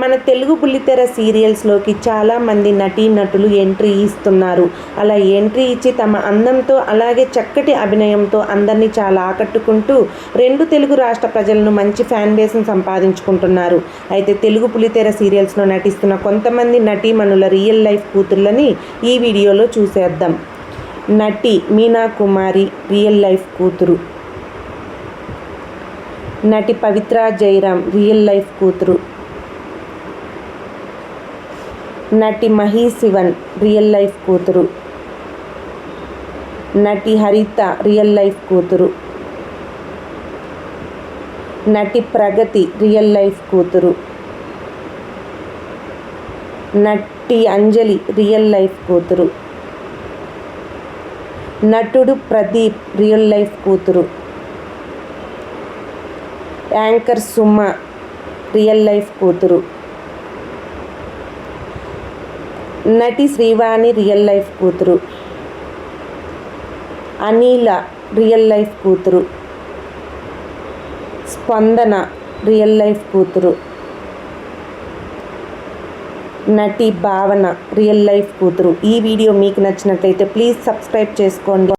మన తెలుగు బుల్లితెర సీరియల్స్లోకి చాలామంది నటీనటులు ఎంట్రీ ఇస్తున్నారు. అలా ఎంట్రీ ఇచ్చి తమ అందంతో అలాగే చక్కటి అభినయంతో అందరినీ చాలా ఆకట్టుకుంటూ రెండు తెలుగు రాష్ట్ర ప్రజలను మంచి ఫ్యాన్ బేస్ను సంపాదించుకుంటున్నారు. అయితే తెలుగు పులితెర సీరియల్స్లో నటిస్తున్న కొంతమంది నటీమణుల రియల్ లైఫ్ కూతుర్లని ఈ వీడియోలో చూసేద్దాం. నటి మీనా కుమారి రియల్ లైఫ్ కూతురు. నటి పవిత్ర జైరామ్ రియల్ లైఫ్ కూతురు. నటి మహీ శివన్ రియల్ లైఫ్ కూతురు. నటి హరిత రియల్ లైఫ్ కూతురు. నటి ప్రగతి రియల్ లైఫ్ కూతురు. నటి అంజలి రియల్ లైఫ్ కూతురు. నటుడు ప్రదీప్ రియల్ లైఫ్ కూతురు. యాంకర్ సుమ రియల్ లైఫ్ కూతురు. నటి శ్రీవాణి రియల్ లైఫ్ కూతురు. అనిల రియల్ లైఫ్ కూతురు. స్పందన రియల్ లైఫ్ కూతురు. నటి భావన రియల్ లైఫ్ కూతురు. ఈ వీడియో మీకు నచ్చినట్లయితే ప్లీజ్ సబ్స్క్రైబ్ చేసుకోండి.